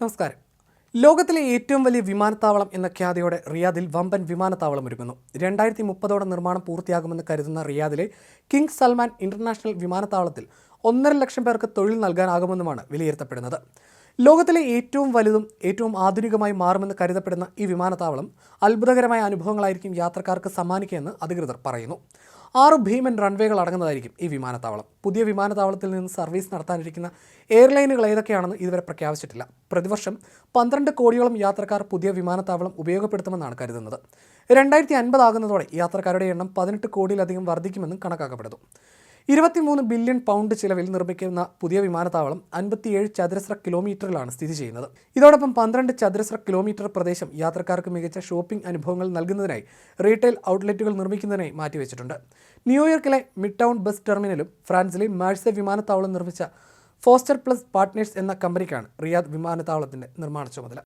നമസ്കാരം. ലോകത്തിലെ ഏറ്റവും വലിയ വിമാനത്താവളം എന്ന ഖ്യാതിയോടെ റിയാദിൽ വമ്പൻ വിമാനത്താവളം ഒരുങ്ങുന്നു രണ്ടായിരത്തി മുപ്പതോടെ നിർമ്മാണം പൂർത്തിയാകുമെന്ന് കരുതുന്ന റിയാദിലെ കിങ് സൽമാൻ ഇന്റർനാഷണൽ വിമാനത്താവളത്തിൽ ഒന്നര ലക്ഷം പേർക്ക് തൊഴിൽ നൽകാനാകുമെന്നുമാണ് വിലയിരുത്തപ്പെടുന്നത്. ലോകത്തിലെ ഏറ്റവും വലുതും ഏറ്റവും ആധുനികമായി മാറുമെന്ന് കരുതപ്പെടുന്ന ഈ വിമാനത്താവളം അത്ഭുതകരമായ അനുഭവങ്ങളായിരിക്കും യാത്രക്കാർക്ക് സമ്മാനിക്കുകയെന്ന് അധികൃതർ പറയുന്നു. ആറ് ഭീമൻ റൺവേകൾ അടങ്ങുന്നതായിരിക്കും ഈ വിമാനത്താവളം. പുതിയ വിമാനത്താവളത്തിൽ നിന്ന് സർവീസ് നടത്താനിരിക്കുന്ന എയർലൈനുകൾ ഏതൊക്കെയാണെന്ന് ഇതുവരെ പ്രഖ്യാപിച്ചിട്ടില്ല. പ്രതിവർഷം പന്ത്രണ്ട് കോടിയോളം യാത്രക്കാർ പുതിയ വിമാനത്താവളം ഉപയോഗപ്പെടുത്തുമെന്നാണ് കരുതുന്നത്. രണ്ടായിരത്തി അൻപതാകുന്നതോടെ യാത്രക്കാരുടെ എണ്ണം പതിനെട്ട് കോടിയിലധികം വർദ്ധിക്കുമെന്നും കണക്കാക്കപ്പെടുന്നു. ഇരുപത്തിമൂന്ന് ബില്യൺ പൗണ്ട് ചിലവിൽ നിർമ്മിക്കുന്ന പുതിയ വിമാനത്താവളം അൻപത്തിയേഴ് ചതുരശ്ര കിലോമീറ്ററിലാണ് സ്ഥിതി ചെയ്യുന്നത്. ഇതോടൊപ്പം പന്ത്രണ്ട് ചതുരശ്ര കിലോമീറ്റർ പ്രദേശം യാത്രക്കാർക്ക് മികച്ച ഷോപ്പിംഗ് അനുഭവങ്ങൾ നൽകുന്നതിനായി റീറ്റെയിൽ ഔട്ട്ലെറ്റുകൾ നിർമ്മിക്കുന്നതിനായി മാറ്റിവെച്ചിട്ടുണ്ട്. ന്യൂയോർക്കിലെ മിഡ് ടൗൺ ബസ് ടെർമിനലും ഫ്രാൻസിലെ മാഴ്സെ വിമാനത്താവളം നിർമ്മിച്ച ഫോസ്റ്റർ പ്ലസ് പാർട്ട്നേഴ്സ് എന്ന കമ്പനിക്കാണ് റിയാദ് വിമാനത്താവളത്തിന്റെ നിർമ്മാണ ചുമതല.